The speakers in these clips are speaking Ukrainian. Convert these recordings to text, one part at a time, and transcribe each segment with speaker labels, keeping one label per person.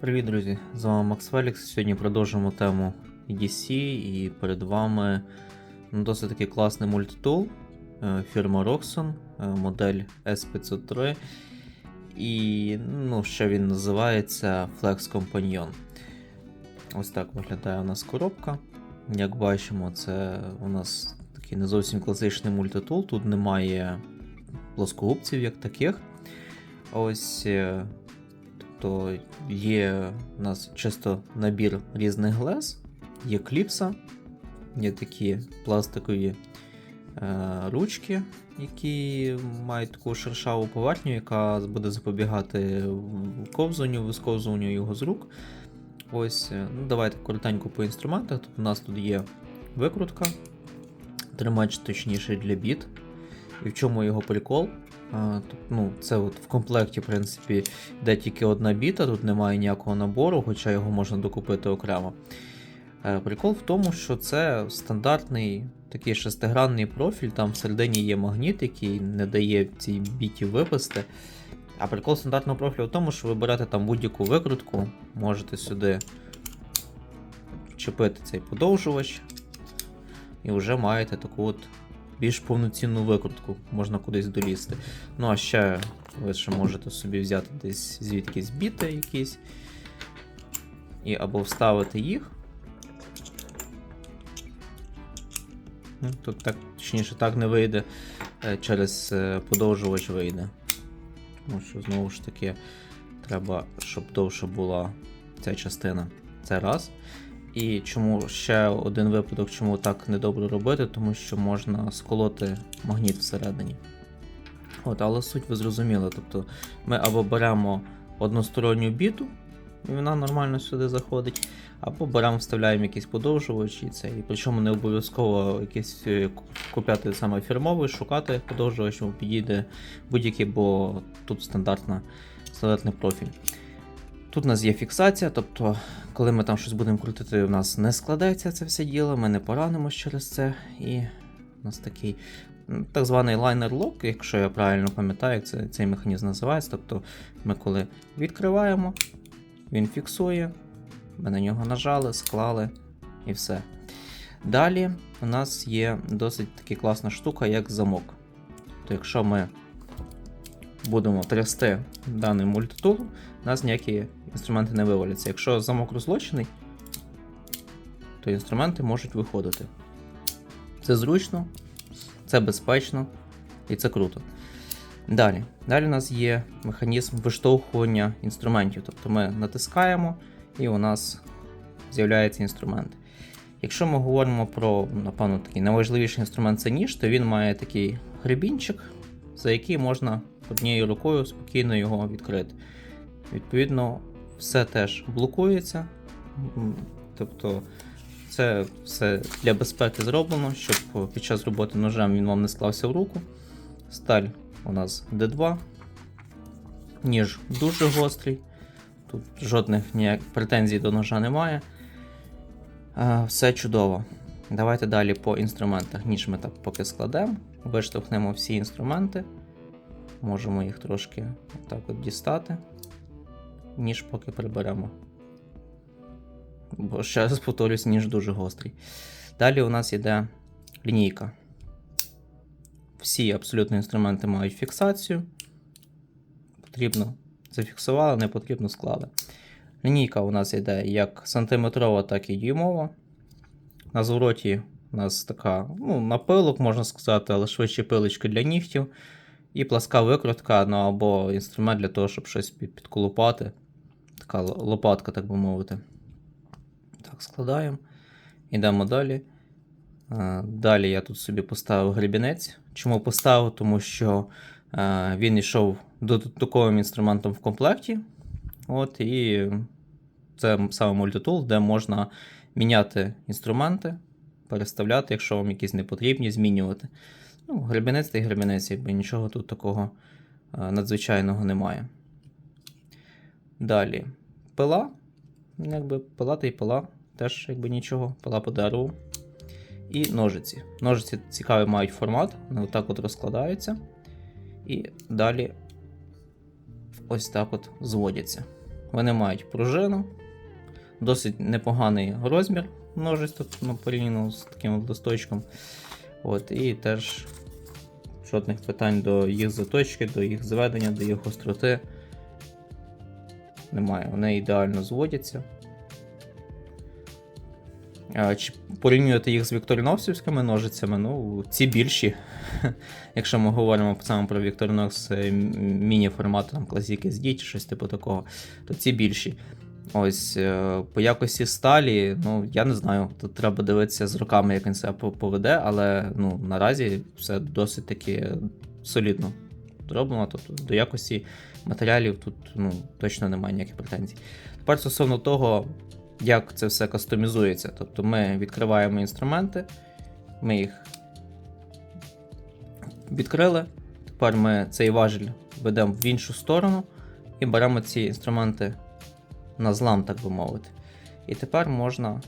Speaker 1: Привіт, друзі! З вами Макс Фелікс. Сьогодні продовжуємо тему EDC і перед вами ну, досить таки класний мультитул е, фірма Roxxon, е, модель S503. І ну, ще він називається Flex Companion. Ось так виглядає у нас коробка. Як бачимо, це у нас такий не зовсім класичний мультитул. Тут немає плоскогубців як таких. Ось. Тобто є у нас чисто набір різних глез, є кліпса, є такі пластикові е, ручки, які мають таку шершаву поверхню, яка буде запобігати ковзанню, висковзуванню його з рук. Ось, е, ну давайте коротенько по інструментах. Тут у нас тут є викрутка, тримач точніше для біт. І в чому його прикол? Ну, це от в комплекті, в принципі, йде тільки одна біта, тут немає ніякого набору, хоча його можна докупити окремо. Е, Прикол в тому, що це стандартний такий шестигранний профіль, там всередині є магніт, який не дає цій біті випасти. А прикол стандартного профілю в тому, що ви берете там будь-яку викрутку, можете сюди вчепити цей подовжувач, і вже маєте таку от більш повноцінну викрутку, можна кудись долізти. Ну, а ще ви ще можете собі взяти десь звідкись біти якісь. І або вставити їх. Ну, Тут так, точніше, так не вийде, е, через е, подовжувач вийде. Тому що знову ж таки треба, щоб довше була ця частина. Це раз. І чому ще один випадок, чому так недобре робити, тому що можна сколоти магніт всередині. От, але суть ви зрозуміли. Тобто ми або беремо односторонню біту, і вона нормально сюди заходить, або беремо, вставляємо якийсь подовжувач це. І причому не обов'язково якийсь е, купляти саме фірмовий, шукати подовжувач, підійде будь-який, бо тут стандартна, стандартний профіль. Тут у нас є фіксація, тобто, коли ми там щось будемо крутити, у нас не складається це все діло, ми не поранимось через це. І у нас такий так званий лайнер-лок, якщо я правильно пам'ятаю, як це, цей механізм називається. Тобто ми коли відкриваємо, він фіксує, ми на нього нажали, склали і все. Далі у нас є досить таки класна штука, як замок. То якщо ми будемо трясти даний мультитул, у нас ніякі інструменти не виваляться. Якщо замок розлочений, то інструменти можуть виходити. Це зручно, це безпечно і це круто. Далі. Далі у нас є механізм виштовхування інструментів. Тобто ми натискаємо і у нас з'являється інструмент. Якщо ми говоримо про, напевно, такий найважливіший інструмент це ніж, то він має такий гребінчик, за який можна однією рукою спокійно його відкрити. Відповідно, все теж блокується. Тобто це все для безпеки зроблено, щоб під час роботи ножем він вам не склався в руку. Сталь у нас D2. Ніж дуже гострий. Тут жодних ніяк претензій до ножа немає. Все чудово. Давайте далі по інструментах. Ніж ми так поки складемо, виштовхнемо всі інструменти. Можемо їх трошки так от дістати. Ніж поки приберемо. Бо ще раз повторюсь, ніж дуже гострий. Далі у нас йде лінійка. Всі абсолютно інструменти мають фіксацію. Потрібно зафіксували, не потрібно склали. Лінійка у нас йде як сантиметрова, так і дюймова. На звороті у нас така, ну, напилок, можна сказати, але швидше пилочка для нігтів. І пласка викрутка, ну або інструмент для того, щоб щось під- підколупати. Така лопатка, так би мовити. Так, складаємо. Йдемо далі. Е, Далі я тут собі поставив гребінець. Чому поставив? Тому що е, він йшов додатковим інструментом в комплекті. От, і це саме мультитул, де можна міняти інструменти, переставляти, якщо вам якісь не потрібні, змінювати. Ну, гребінець та й гребінець, якби нічого тут такого е, надзвичайного немає. Далі пила. Ну, Якби пила та й пила, теж якби нічого, пила по дереву. І ножиці. Ножиці цікавий мають формат, вони отак от розкладаються. І далі ось так от зводяться. Вони мають пружину, досить непоганий розмір ножиць тут ну, порівняно з таким листочком. От, і теж жодних питань до їх заточки, до їх зведення, до їх остроти. Немає. Вони ідеально зводяться. Чи порівнювати їх з вікторіновсівськими ножицями, ну, ці більші. Якщо ми говоримо саме про Victorinox міні-формату, там Classic SD чи щось типу такого, то ці більші. Ось е, по якості сталі, ну я не знаю. Тут треба дивитися з роками, як він себе поведе, але ну, наразі все досить таки солідно зроблено. Тобто до якості матеріалів тут ну, точно немає ніяких претензій. Тепер стосовно того, як це все кастомізується. Тобто ми відкриваємо інструменти, ми їх відкрили. Тепер ми цей важіль ведемо в іншу сторону і беремо ці інструменти на злам, так би мовити. І тепер можна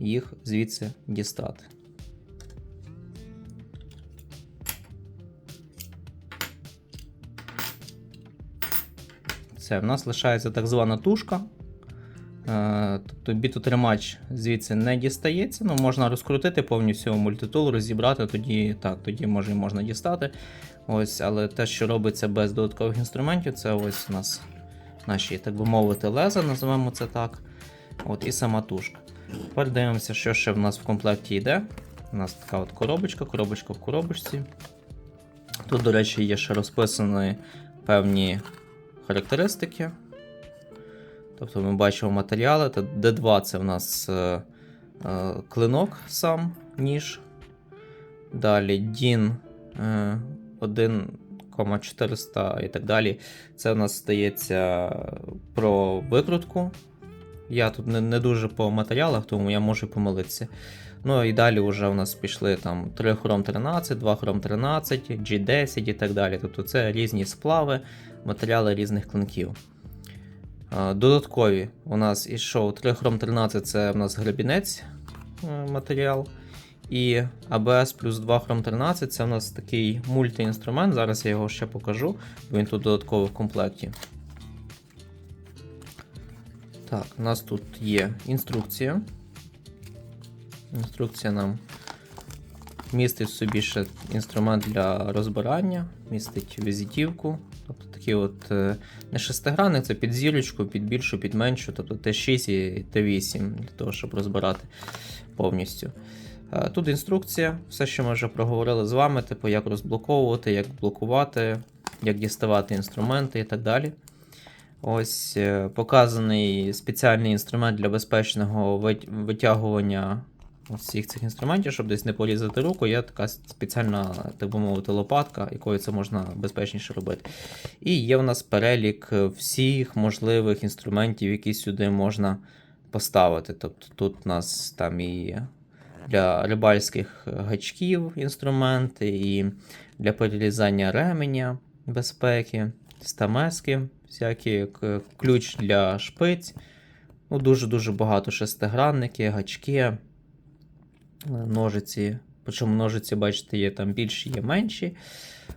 Speaker 1: їх звідси дістати. Це в нас лишається так звана тушка. Е, Тобто бітотримач звідси не дістається, ну можна розкрутити повністю мультитул, розібрати, тоді так, тоді може можна дістати. Ось, але те, що робиться без додаткових інструментів, це ось у нас наші, так би мовити, леза, називаємо це так. От, і сама тушка. Тепер дивимося, що ще в нас в комплекті йде. У нас така от коробочка, коробочка в коробочці. Тут, до речі, є ще розписані певні характеристики. Тобто ми бачимо матеріали. Та D2 це в нас е, е, клинок сам, ніж. Далі DIN е, 1,400 і так далі. Це в нас стається про викрутку. Я тут не, не дуже по матеріалах, тому я можу помилитися. Ну і далі вже у нас пішли там 3 хром 13, 2 хром 13, G10 і так далі. Тобто це різні сплави, матеріали різних клинків. Додаткові у нас ішов 3 хром 13 це у нас гребінець е, матеріал. І ABS плюс 2 хром 13 це у нас такий мультиінструмент. Зараз я його ще покажу, бо він тут додатково в комплекті. Так, у нас тут є інструкція. Інструкція нам містить в собі ще інструмент для розбирання, містить візитівку. Тобто такі от е, не шестигранник, це під зірочку, під більшу, під меншу, тобто Т6 і Т8 для того, щоб розбирати повністю. Е, Тут інструкція, все, що ми вже проговорили з вами, типу, як розблоковувати, як блокувати, як діставати інструменти і так далі. Ось е, показаний спеціальний інструмент для безпечного витягування всіх цих інструментів, щоб десь не порізати руку. Є така спеціальна, так би мовити, лопатка, якою це можна безпечніше робити. І є в нас перелік всіх можливих інструментів, які сюди можна поставити. Тобто тут у нас там і для рибальських гачків інструменти, і для перерізання ременя безпеки, стамески, всякі ключ для шпиць. Ну, дуже-дуже багато шестигранники, гачки, е, ножиці. Причому ножиці, бачите, є там більші, є менші.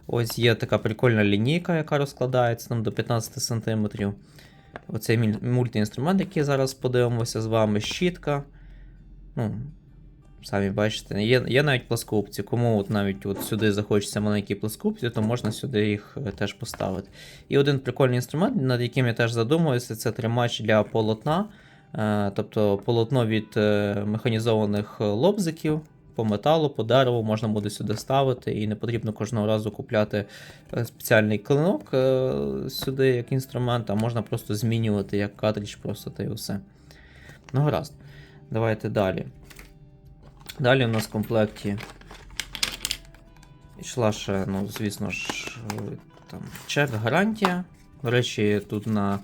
Speaker 1: Ось є така прикольна лінійка, яка розкладається там до 15 см. Оцей мультиінструмент, який зараз подивимося з вами, щітка. Ну, самі бачите, є, є навіть пласкопці. Кому от навіть от сюди захочеться маленькі пласкопці, то можна сюди їх е, теж поставити. І один прикольний інструмент, над яким я теж задумуюся, це тримач для полотна. Е, Тобто полотно від е, механізованих лобзиків по металу, по дереву можна буде сюди ставити, і не потрібно кожного разу купляти спеціальний клинок сюди як інструмент, а можна просто змінювати як картридж, просто та й все. Ну, гаразд. Давайте далі. Далі у нас в комплекті йшла ще, ну, звісно ж, там, чек, гарантія. До речі, тут на,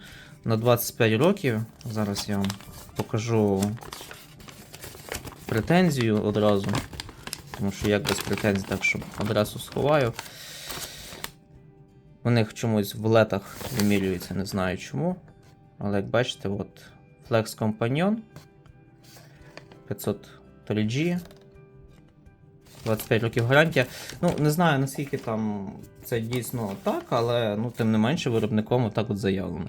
Speaker 1: на 25 років. Зараз я вам покажу претензію одразу. Тому що як без претензій, так що адресу сховаю. У них чомусь в летах вимірюється, не знаю чому. Але як бачите, от Flex Companion 503G. 25 років гарантія. Ну, не знаю наскільки там це дійсно так, але ну, тим не менше виробником отак от заявлено.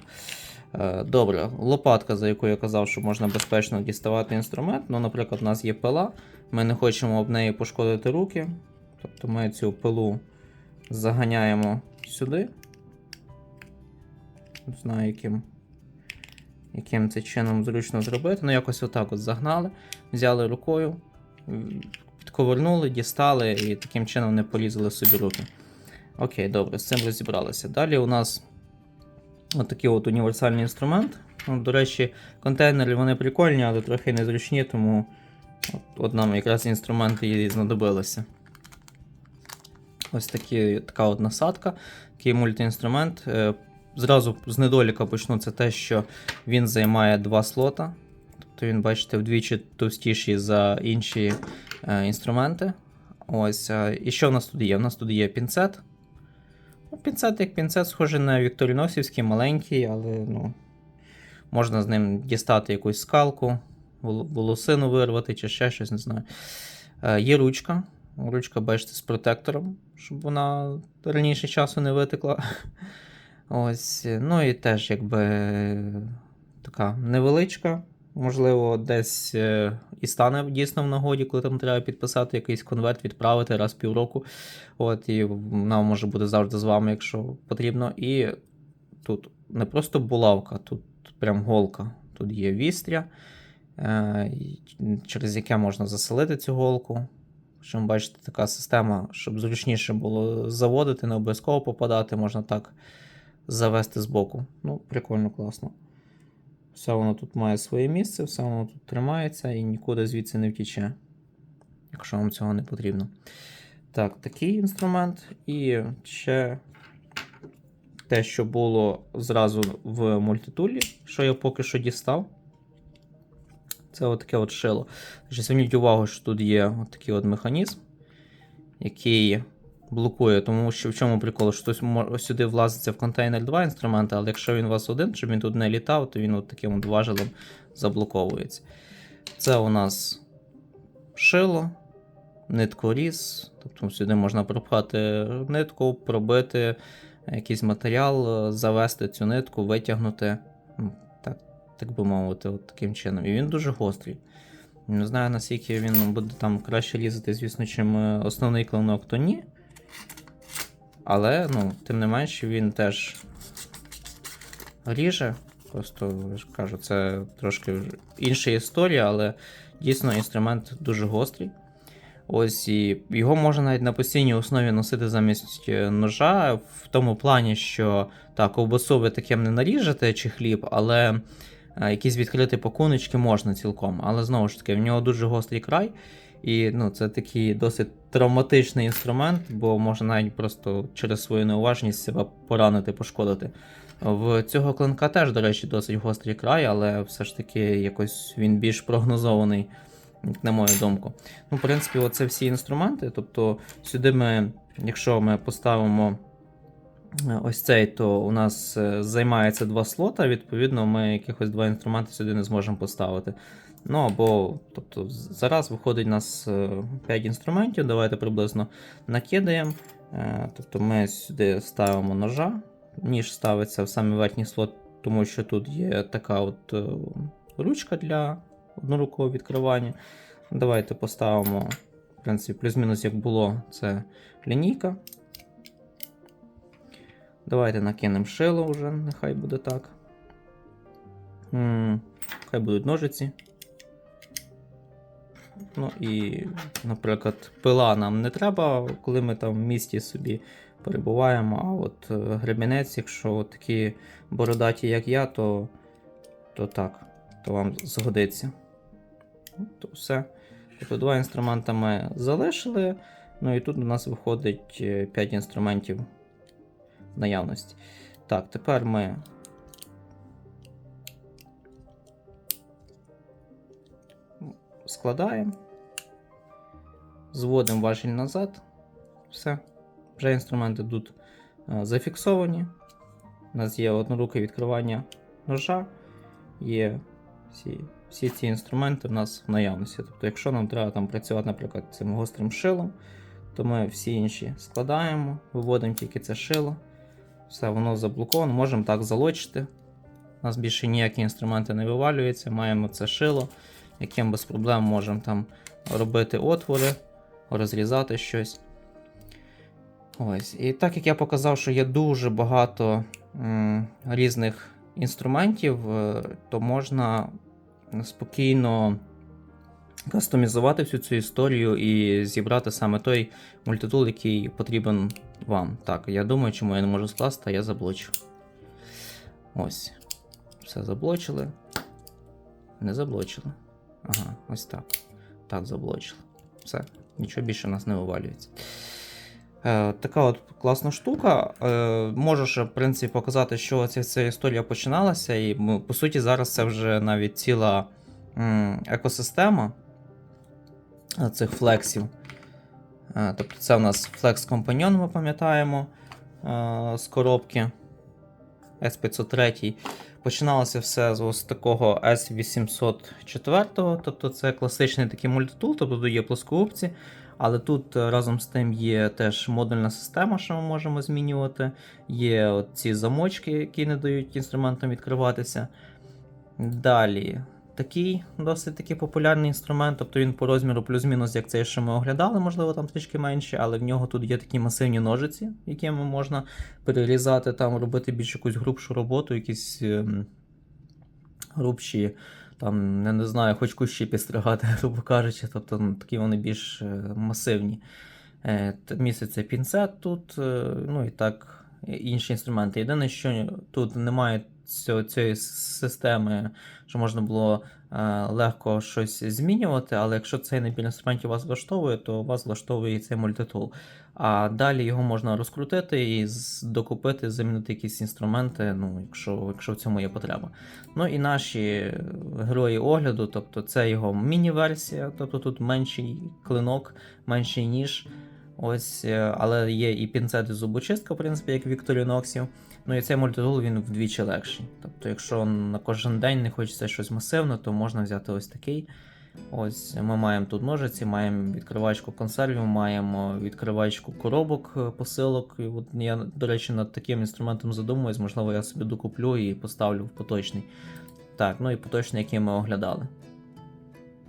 Speaker 1: Е, Добре, лопатка, за яку я казав, що можна безпечно діставати інструмент. Ну, наприклад, у нас є пила, ми не хочемо об неї пошкодити руки. Тобто ми цю пилу заганяємо сюди. Не знаю, яким, яким це чином зручно зробити. Ну, якось отак от загнали, взяли рукою, підковернули, дістали і таким чином не порізали собі руки. Окей, добре, з цим розібралися. Далі у нас отакий от універсальний інструмент. Ну, до речі, контейнери вони прикольні, але трохи незручні, тому от, от нам якраз інструменти і знадобилися. Ось такі, така от насадка, такий мультиінструмент. Зразу з недоліка почну це те, що він займає два слота. Тобто він, бачите, вдвічі товстіший за інші е, інструменти. Ось, е, і що в нас тут є? У нас тут є пінцет. Ну, пінцет як пінцет, схожий на вікторіносівський, маленький, але ну, можна з ним дістати якусь скалку, волосину вирвати чи ще щось, не знаю. Е, є ручка. Ручка, бачите, з протектором, щоб вона раніше часу не витекла. Ось, ну і теж якби така невеличка. Можливо, десь е, і стане дійсно в нагоді, коли там треба підписати якийсь конверт, відправити раз в півроку. От, і вона може бути завжди з вами, якщо потрібно. І тут не просто булавка, тут прям голка. Тут є вістря, е, через яке можна заселити цю голку. Що бачите, така система, щоб зручніше було заводити, не обов'язково попадати, можна так завести збоку. Ну, прикольно, класно. Все воно тут має своє місце, все воно тут тримається і нікуди звідси не втіче, якщо вам цього не потрібно. Так, такий інструмент. І ще те, що було зразу в мультитулі, що я поки що дістав. Це отаке от шило. Зверніть увагу, що тут є от такий от механізм, який блокує, тому що в чому прикол, що хтось сюди влазиться в контейнер 2 інструменти, але якщо він у вас один, щоб він тут не літав, то він от таким от важелем заблоковується. Це у нас шило, ниткоріз, тобто сюди можна пропхати нитку, пробити якийсь матеріал, е, завести цю нитку, витягнути. Ну, Так, так би мовити, от таким чином. І він дуже гострий. Не знаю, наскільки він буде там краще різати, звісно, чим е, основний клинок, то ні. Але, ну, тим не менше, він теж ріже. Просто я ж кажу, це трошки інша історія, але дійсно інструмент дуже гострий. Ось і його можна навіть на постійній основі носити замість е, ножа, в тому плані, що так, ковбасу таким не наріжете чи хліб, але е, якісь відкриті пакуночки можна цілком. Але знову ж таки, в нього дуже гострий край. І ну, це такий досить травматичний інструмент, бо можна навіть просто через свою неуважність себе поранити, пошкодити. В цього клинка теж, до речі, досить гострий край, але все ж таки якось він більш прогнозований, на мою думку. Ну, в принципі, оце всі інструменти. Тобто, сюди ми, якщо ми поставимо ось цей, то у нас е, займається два слота. Відповідно, ми якихось два інструменти сюди не зможемо поставити. Ну або, тобто, зараз виходить у нас 5 інструментів. Давайте приблизно накидаємо. Е, Тобто ми сюди ставимо ножа. Ніж ставиться в самий верхній слот, тому що тут є така от е, ручка для однорукового відкривання. Давайте поставимо, в принципі, плюс-мінус як було, це лінійка. Давайте накинемо шило вже, нехай буде так. Хай будуть ножиці. Ну і, наприклад, пила нам не треба, коли ми там в місті собі перебуваємо. А от е, гребінець, якщо такі бородаті, як я, то, то так, то вам згодиться. Ну, То все. Тобто два інструмента ми залишили. Ну і тут у нас виходить 5 інструментів в наявності. Так, тепер ми. Складаємо, зводимо важіль назад. Все. Вже інструменти тут е, зафіксовані. У нас є одноруке відкривання ножа, є всі, всі ці інструменти в нас в наявності. Тобто, якщо нам треба там працювати, наприклад, цим гострим шилом, то ми всі інші складаємо, виводимо тільки це шило. Все, воно заблоковано, можемо так залочити. У нас більше ніякі інструменти не вивалюються, маємо це шило, яким без проблем можемо там робити отвори, розрізати щось. Ось. І так як я показав, що є дуже багато м, різних інструментів, е, то можна спокійно кастомізувати всю цю історію і зібрати саме той мультитул, який потрібен вам. Так, я думаю, чому я не можу скласти, а я заблочу. Ось. Все заблочили. Не заблочили. Ага, ось так. Так, заблочили. Все, нічого більше нас не вивалюється. Е, така от класна штука. Е, можу в принципі, показати, що ця, ця історія починалася, і по суті, зараз це вже навіть ціла м, екосистема цих флексів. Е, тобто це у нас Flex Companion, ми пам'ятаємо е, з коробки S503. Починалося все з ось такого S804, тобто це класичний такий мультитул, тобто тут є плоскоупці. Але тут е, разом з тим є теж модульна система, що ми можемо змінювати. Є ці замочки, які не дають інструментам відкриватися. Далі, такий досить таки популярний інструмент, тобто він по розміру плюс-мінус, як цей, що ми оглядали, можливо, там трішки менше, але в нього тут є такі масивні ножиці, якими можна перерізати, там, робити більш якусь грубшу роботу, якісь ем, грубші там, не, не знаю, хоч кущі підстригати, грубо кажучи, тобто ну, такі вони більш е, масивні. Е, т- пінцет тут, е, ну і так, інші інструменти. Єдине, що тут немає цієї системи, що можна було е, легко щось змінювати, але якщо цей набір інструментів вас влаштовує, то вас влаштовує цей мультитул. А далі його можна розкрутити і докупити, замінити якісь інструменти, ну, якщо, якщо в цьому є потреба. Ну і наші герої огляду, тобто це його міні-версія, тобто тут менший клинок, менший ніж. Ось, е, але є і пінцет і зубочистка, в принципі, як в Вікторіноксів. Ну і цей мультитул він вдвічі легший. Тобто, якщо на кожен день не хочеться щось масивне, то можна взяти ось такий. Ось ми маємо тут ножиці, маємо відкривачку консервів, маємо відкривачку коробок е, посилок. І от я, до речі, над таким інструментом задумуюсь, можливо, я собі докуплю і поставлю в поточний. Так, ну і поточний, який ми оглядали.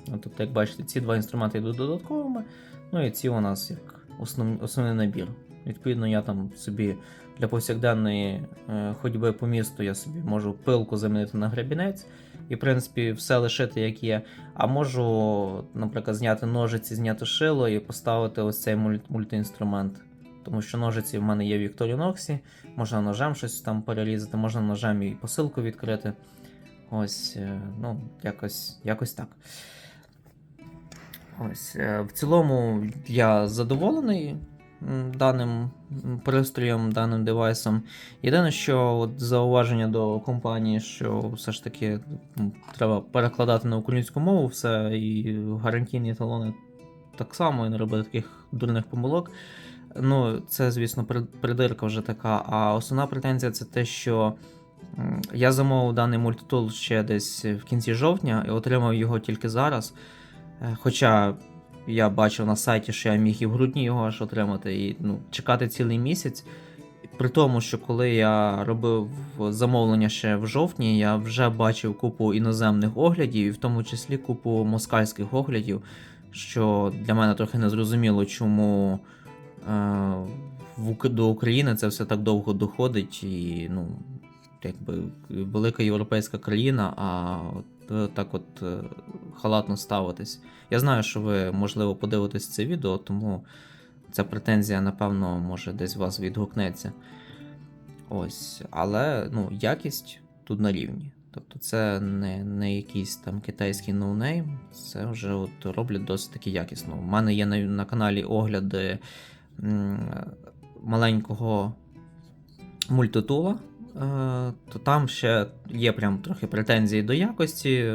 Speaker 1: Тобто, як бачите, ці два інструменти йдуть додатковими, ну і ці у нас як основ, основний набір. Відповідно, я там собі для повсякденної е, ходьби по місту я собі можу пилку замінити на гребінець і, в принципі, все лишити як є. А можу, наприклад, зняти ножиці, зняти шило і поставити ось цей мульт, мультиінструмент. Тому що ножиці в мене є в Victorinox, можна ножем щось там перерізати, можна ножем і посилку відкрити. Ось, е, ну, якось, якось так. Ось, е, в цілому я задоволений даним пристроєм, даним девайсом. Єдине, що от зауваження до компанії, що все ж таки треба перекладати на українську мову все, і гарантійні талони так само, і не робити таких дурних помилок. Ну, це, звісно, придирка вже така. А основна претензія це те, що я замовив даний мультитул ще десь в кінці жовтня і отримав його тільки зараз. Е, Хоча я бачив на сайті, що я міг і в грудні його аж отримати, і ну, чекати цілий місяць. При тому, що коли я робив замовлення ще в жовтні, я вже бачив купу іноземних оглядів, і в тому числі купу москальських оглядів, що для мене трохи незрозуміло, чому е, до України це все так довго доходить, і ну, якби велика європейська країна, а так от е, халатно ставитись. Я знаю, що ви, можливо, подивитесь це відео, тому ця претензія, напевно, може десь вас відгукнеться. Ось, але ну, якість тут на рівні. Тобто це не, не якийсь там китайський ноунейм, це вже от роблять досить таки якісно. У мене є на, на каналі огляди м, маленького мультитула, е, то там ще є прям трохи претензії до якості,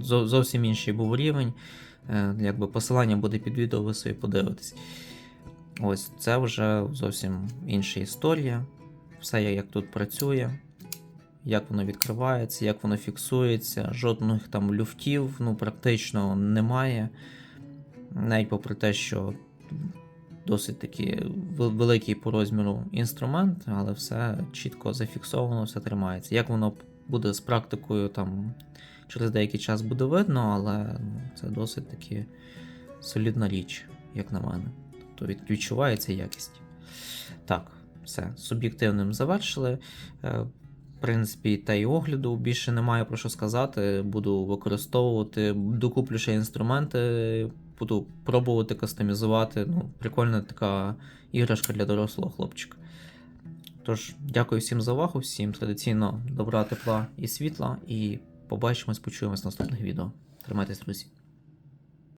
Speaker 1: зовсім інший був рівень. Е, Якби посилання буде під відео, ви собі подивитесь. Ось це вже зовсім інша історія. Все як тут працює. як воно відкривається, як воно фіксується. Жодних там люфтів ну, практично немає. Навіть попри те, що досить таки великий по розміру інструмент, але все чітко зафіксовано, все тримається. Як воно буде з практикою, там через деякий час буде видно, але ну, це досить таки солідна річ, як на мене. Тобто від- відчувається якість. Так, все, суб'єктивним завершили. Е, В принципі, та й огляду більше немає про що сказати. Буду використовувати, докуплю ще інструменти, буду пробувати кастомізувати. Ну, прикольна така іграшка для дорослого хлопчика. Тож, дякую всім за увагу, всім традиційно добра, тепла і світла, і побачимось, почуємось в наступних відео. Тримайтесь, друзі.